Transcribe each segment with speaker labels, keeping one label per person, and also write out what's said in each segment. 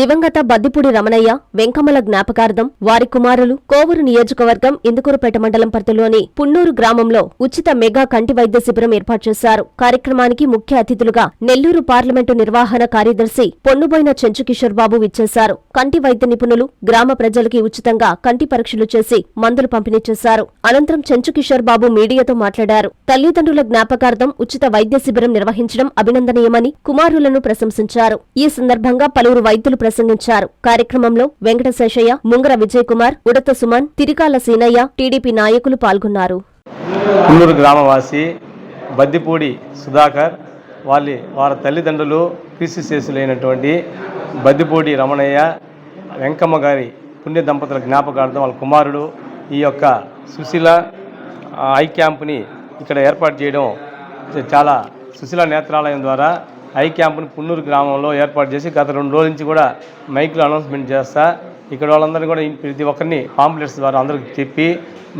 Speaker 1: దివంగత బద్దిపూడి రమణయ్య వెంకమ్మల జ్ఞాపకార్థం వారి కుమారులు కోవూరు నియోజకవర్గం ఇందుకూరుపేట మండలం పరిధిలోని పున్నూరు గ్రామంలో ఉచిత మెగా కంటి వైద్య శిబిరం ఏర్పాటు చేశారు. కార్యక్రమానికి ముఖ్య అతిథులుగా నెల్లూరు పార్లమెంటు నిర్వహణ కార్యదర్శి పొన్నుబోయిన చెంచుకిషోర్ బాబు విచ్చేశారు. కంటి వైద్య నిపుణులు గ్రామ ప్రజలకి ఉచితంగా కంటి పరీక్షలు చేసి మందులు పంపిణీ చేశారు. అనంతరం చెంచుకిషోర్ బాబు మీడియాతో మాట్లాడారు. తల్లిదండ్రుల జ్ఞాపకార్థం ఉచిత వైద్య శిబిరం నిర్వహించడం అభినందనీయమని కుమారులను ప్రశంసించారు. ఈ సందర్భంగా పలువురు వైద్యులు ప్రసంగించారు. కార్యక్రమంలో వెంకటశేషయ్య ముంగర విజయ్ కుమార్ ఉడత సుమన్ తిరికాల సీనయ్య టీడీపీ నాయకులు పాల్గొన్నారు.
Speaker 2: కున్నూరు గ్రామవాసి బద్దిపూడి సుధాకర్ వాళ్ళ వారి తల్లిదండ్రులు కృషి శేషులైనటువంటి బద్దిపూడి రమణయ్య వెంకమ్మ గారి పుణ్య దంపతుల జ్ఞాపకార్థం వాళ్ళ కుమారుడు ఈ యొక్క సుశీల ఐ క్యాంప్ని ఇక్కడ ఏర్పాటు చేయడం చాలా సుశీల నేత్రాలయం ద్వారా ఐ క్యాంప్ను పున్నూరు గ్రామంలో ఏర్పాటు చేసి గత రెండు రోజుల నుంచి కూడా మైక్లో అనౌన్స్మెంట్ చేస్తా. ఇక్కడ వాళ్ళందరినీ కూడా ప్రతి ఒక్కరిని పాంప్లెట్స్ ద్వారా అందరికి చెప్పి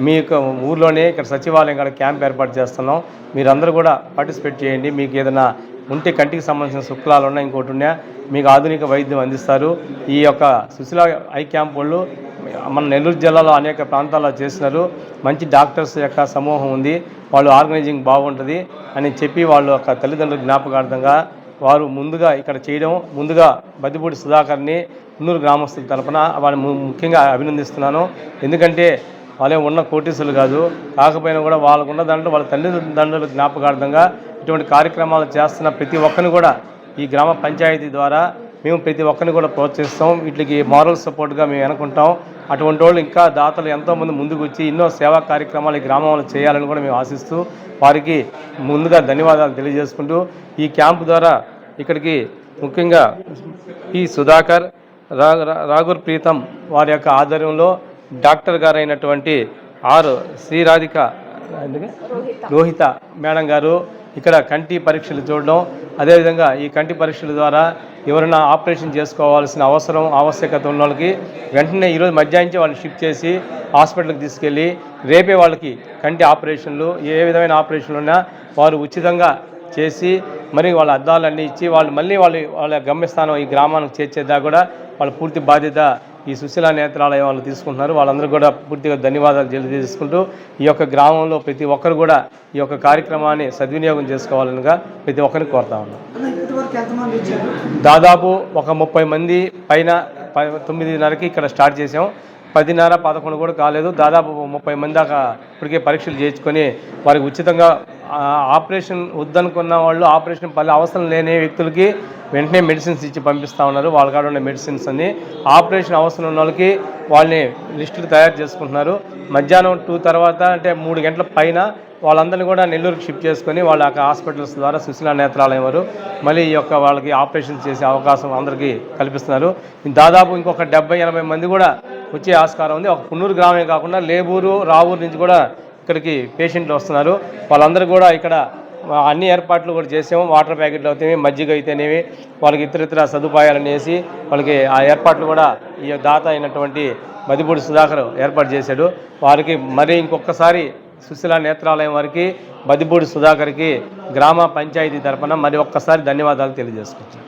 Speaker 2: మీ యొక్క ఊర్లోనే ఇక్కడ సచివాలయం కాడ క్యాంప్ ఏర్పాటు చేస్తున్నాం. మీరందరూ కూడా పార్టిసిపేట్ చేయండి. మీకు ఏదైనా ఉంటే కంటికి సంబంధించిన శుక్లాలు ఉన్నాయి ఇంకోటి ఉన్నా మీకు ఆధునిక వైద్యం అందిస్తారు. ఈ యొక్క సుశీల ఐ క్యాంప్ వాళ్ళు మన నెల్లూరు జిల్లాలో అనేక ప్రాంతాల్లో చేసినారు. మంచి డాక్టర్స్ యొక్క సమూహం ఉంది. వాళ్ళు ఆర్గనైజింగ్ బాగుంటుంది అని చెప్పి వాళ్ళ యొక్క తల్లిదండ్రుల జ్ఞాపకార్థంగా వారు ముందుగా ఇక్కడ చేయడం ముందుగా బద్దిపూడి సుధాకర్ని కున్నూరు గ్రామస్తుల తరపున వారిని ముఖ్యంగా అభినందిస్తున్నాను. ఎందుకంటే వాళ్ళే ఉన్న కోటీసులు కాదు. కాకపోయినా కూడా వాళ్ళకున్న దాంట్లో వాళ్ళ తల్లిదండ్రుల జ్ఞాపకార్థంగా ఇటువంటి కార్యక్రమాలు చేస్తున్న ప్రతి ఒక్కరిని కూడా ఈ గ్రామ పంచాయతీ ద్వారా మేము ప్రతి ఒక్కరిని కూడా ప్రోత్సహిస్తాం. వీటికి మారల్ సపోర్ట్గా మేము అనుకుంటాం. అటువంటి వాళ్ళు ఇంకా దాతలు ఎంతోమంది ముందుకు వచ్చి ఎన్నో సేవా కార్యక్రమాలు ఈ గ్రామంలో చేయాలని కూడా మేము ఆశిస్తూ వారికి ముందుగా ధన్యవాదాలు తెలియజేసుకుంటూ ఈ క్యాంపు ద్వారా ఇక్కడికి ముఖ్యంగా పి సుధాకర్ రాఘుర్ ప్రీతం వారి యొక్క ఆధ్వర్యంలో డాక్టర్ గారు అయినటువంటి ఆర్ శ్రీరాధిక? రోహిత మేడం గారు ఇక్కడ కంటి పరీక్షలు చూడడం అదేవిధంగా ఈ కంటి పరీక్షల ద్వారా ఎవరైనా ఆపరేషన్ చేసుకోవాల్సిన అవసరం ఆవశ్యకత ఉన్న వాళ్ళకి వెంటనే ఈరోజు మధ్యాహ్నం వాళ్ళని షిఫ్ట్ చేసి హాస్పిటల్కి తీసుకెళ్ళి రేపే వాళ్ళకి కంటి ఆపరేషన్లు ఏ విధమైన ఆపరేషన్లు ఉన్నా వారు ఉచితంగా చేసి మరి వాళ్ళ అద్దాలన్నీ ఇచ్చి వాళ్ళు మళ్ళీ వాళ్ళు వాళ్ళ గమ్యస్థానం ఈ గ్రామానికి చేర్చేదా కూడా వాళ్ళ పూర్తి బాధ్యత ఈ సుశీల నేత్రాలయం వాళ్ళు తీసుకుంటున్నారు. వాళ్ళందరూ కూడా పూర్తిగా ధన్యవాదాలు తెలియజేసుకుంటూ ఈ యొక్క గ్రామంలో ప్రతి ఒక్కరు కూడా ఈ యొక్క కార్యక్రమాన్ని సద్వినియోగం చేసుకోవాలనిగా ప్రతి ఒక్కరిని కోరుతా ఉన్నాం. దాదాపు ఒక ముప్పై మంది పైన తొమ్మిదిన్నరకి ఇక్కడ స్టార్ట్ చేసాం పదిన్నర పదకొండు కూడా కాలేదు. దాదాపు ముప్పై మంది దాకా ఇప్పటికే పరీక్షలు చేయించుకొని వారికి ఉచితంగా ఆపరేషన్ వద్దనుకున్న వాళ్ళు ఆపరేషన్ పల్లె అవసరం లేని వ్యక్తులకి వెంటనే మెడిసిన్స్ ఇచ్చి పంపిస్తూ ఉన్నారు. వాళ్ళ కాడ ఉన్న మెడిసిన్స్ అన్ని. ఆపరేషన్ అవసరం ఉన్న వాళ్ళకి వాళ్ళని లిస్టులు తయారు చేసుకుంటున్నారు. మధ్యాహ్నం టూ తర్వాత అంటే మూడు గంటల పైన వాళ్ళందరినీ కూడా నెల్లూరుకి షిఫ్ట్ చేసుకొని వాళ్ళ యొక్క హాస్పిటల్స్ ద్వారా సుశీల నేత్రాలయం వారు మళ్ళీ ఈ యొక్క వాళ్ళకి ఆపరేషన్ చేసే అవకాశం అందరికీ కల్పిస్తున్నారు. దాదాపు ఇంకొక డెబ్బై ఎనభై మంది కూడా వచ్చే ఆస్కారం ఉంది. ఒక పున్నూరు గ్రామే కాకుండా లేబూరు రావూరు నుంచి కూడా ఇక్కడికి పేషెంట్లు వస్తున్నారు. వాళ్ళందరూ కూడా ఇక్కడ అన్ని ఏర్పాట్లు కూడా చేసాము. వాటర్ ప్యాకెట్లు అవుతాయి మజ్జిగ అయితేనేవి వాళ్ళకి ఇతర ఇతర సదుపాయాలను వేసి వాళ్ళకి ఆ ఏర్పాట్లు కూడా ఈ దాత అయినటువంటి మదిపూడి సుధాకర్ ఏర్పాటు చేశాడు. వారికి మరి ఇంకొకసారి సుశీల నేత్రాలయం వారికి బదిపూడి సుధాకర్కి గ్రామ పంచాయతీ తరఫున మరి ఒక్కసారి ధన్యవాదాలు తెలియజేసుకుంటాను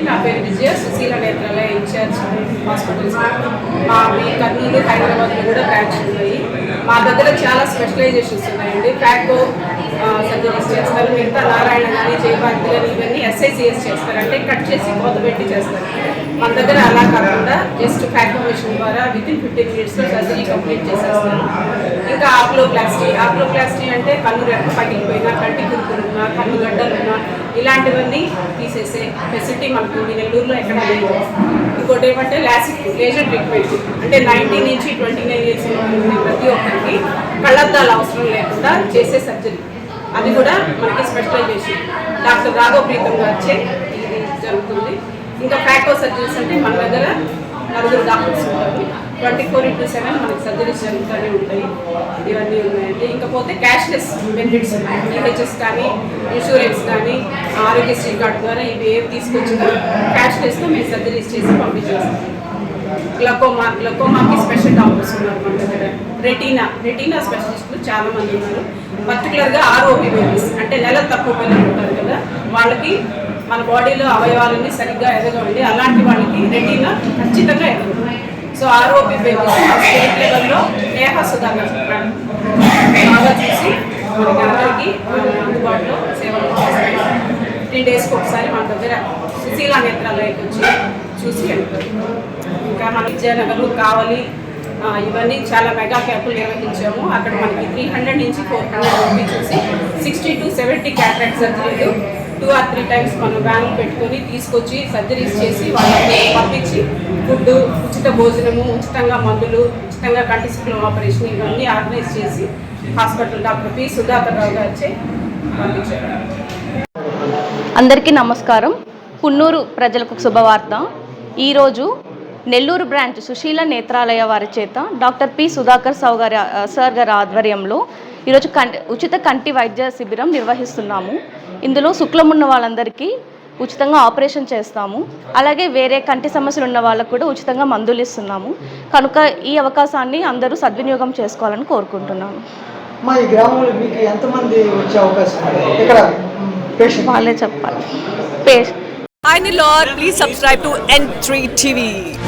Speaker 3: నా పేరు విజయ సుశీల నేత్రాలయ ఇన్ఛార్జ్ హాస్పిటల్స్ మా కర్నూలు హైదరాబాద్లో కూడా బ్రాంచ్ ఉన్నాయి మా దగ్గర చాలా స్పెషలైజేషన్స్ ఉన్నాయండి. ఫ్యాకో సర్జరీస్ చేస్తారు మిగతా నారాయణ కానీ జయభారతి కానీ ఇవన్నీ ఎస్ఐసిఎస్ చేస్తారు. అంటే కట్ చేసి కోత పెట్టి చేస్తారు. మన దగ్గర అలా కాకుండా జస్ట్ ఫ్యాక్టో మిషన్ ద్వారా విత్ ఇన్ ఫిఫ్టీన్ మినిట్స్లో సర్జరీ కంప్లీట్ చేసేస్తారు. ఇంకా ఆక్లోప్లాస్టీ. ఆక్లోప్లాస్టీ అంటే కన్ను రెప్ప పగిలిపోయినా కంటి కురుకులున్నా కన్ను గడ్డలున్నా ఇలాంటివన్నీ తీసేసే ఫెసిలిటీ మనకు నెల్లూరులో ఎక్కడ లేదు. ఇంకోటి ఏమంటే లాసిక్ లేజర్ ట్రీట్మెంట్ అంటే నైన్టీన్ నుంచి ట్వంటీ నైన్ ఇయర్స్ ప్రతి ఒక్కరికి కళ్ళద్దాలు అవసరం లేకుండా చేసే సర్జరీ అది కూడా మనకి స్పెషలైజేషన్ డాక్టర్ రాఘవ ప్రీతం వచ్చే ఇది జరుగుతుంది. ఇంకా ఫ్యాకో సర్జరీస్ అంటే మన దగ్గర నలుగురు డాక్టర్స్ ఉంటారు. ట్వంటీ ఫోర్ ఇంటూ సెవెన్ మనకి సర్జరీస్ జరుగుతూనే ఉంటాయి. ఇవన్నీ ఉన్నాయండి. ఇంకపోతే క్యాష్లెస్ బెనిఫిట్స్ ఉన్నాయి. ఈహెచ్ఎస్ కానీ ఇన్సూరెన్స్ కానీ ఆరోగ్యశ్రీ కార్డు ద్వారా ఇవి ఏవి తీసుకొచ్చినా క్యాష్లెస్తో మేము సర్జరీస్ చేసి పంపించేస్తాం. గ్లకోమా గ్లకోమాకి స్పెషల్ డాక్టర్స్ ఉన్నారు మన దగ్గర. రెటీనా రెటీనా స్పెషలిస్టులు చాలా మంది ఉన్నారు. పర్టికులర్గా ఆర్ఓపి బేబీస్ అంటే నెల తక్కువ పిల్లలు ఉంటారు కదా వాళ్ళకి మన బాడీలో అవయవాలన్నీ సరిగ్గా ఎదగవండి. అలాంటి వాళ్ళకి రెటీనా ఖచ్చితంగా ఎదగదు. సో ఆర్ఓపి స్టేట్ లెవెల్లో నేహ సుధాకర్ బాగా చూసి మనకి అందరికీ అందుబాటులో సేవలు త్రీ డేస్కి ఒకసారి మన దగ్గర సుశీల నేత్రాలయకి వచ్చి చూసి వెళ్తారు ఇంకా మన విజయనగరం కావాలి ఇవన్నీ చాలా మెగా క్యాంపులు నిర్వహించాము. అక్కడ మనకి త్రీ హండ్రెడ్ నుంచి ఫోర్ హండ్రెడ్ రూపీస్ వచ్చి సిక్స్టీ టు సెవెంటీ క్యాట్రాక్ట్ సర్జరీలు టూ ఆర్ త్రీ టైమ్స్ మనం వ్యాన్ పెట్టుకొని తీసుకొచ్చి సర్జరీస్ చేసి వాళ్ళకి పంపించి ఫుడ్ ఉచిత భోజనము ఉచితంగా మందులు ఉచితంగా కంటి ఆపరేషన్ ఇవన్నీ ఆర్గనైజ్ చేసి hospital doctor P. Sudhakar Rao గారిచే పంపించారు.
Speaker 4: అందరికీ నమస్కారం. పున్నూరు ప్రజలకు శుభవార్త. ఈరోజు నెల్లూరు బ్రాంచ్ సుశీల నేత్రాలయ వారి చేత డాక్టర్ పి సుధాకర్ సావు గారి సార్ గారి ఆధ్వర్యంలో ఈరోజు కంటి ఉచిత కంటి వైద్య శిబిరం నిర్వహిస్తున్నాము. ఇందులో శుక్లం ఉన్న వాళ్ళందరికీ ఉచితంగా ఆపరేషన్ చేస్తాము. అలాగే వేరే కంటి సమస్యలు ఉన్న వాళ్ళకు కూడా ఉచితంగా మందులు ఇస్తున్నాము. కనుక ఈ అవకాశాన్ని అందరూ సద్వినియోగం చేసుకోవాలని కోరుకుంటున్నాను.
Speaker 5: మా ఈ గ్రామంలో మీకు ఎంతమంది వచ్చే అవకాశం ఉంది? ఇక్కడ పేషెంట్.
Speaker 4: వాళ్ళే చెప్పాలి. పేష్
Speaker 6: Hi Nilor, please subscribe to N3 TV.
Speaker 7: పేదల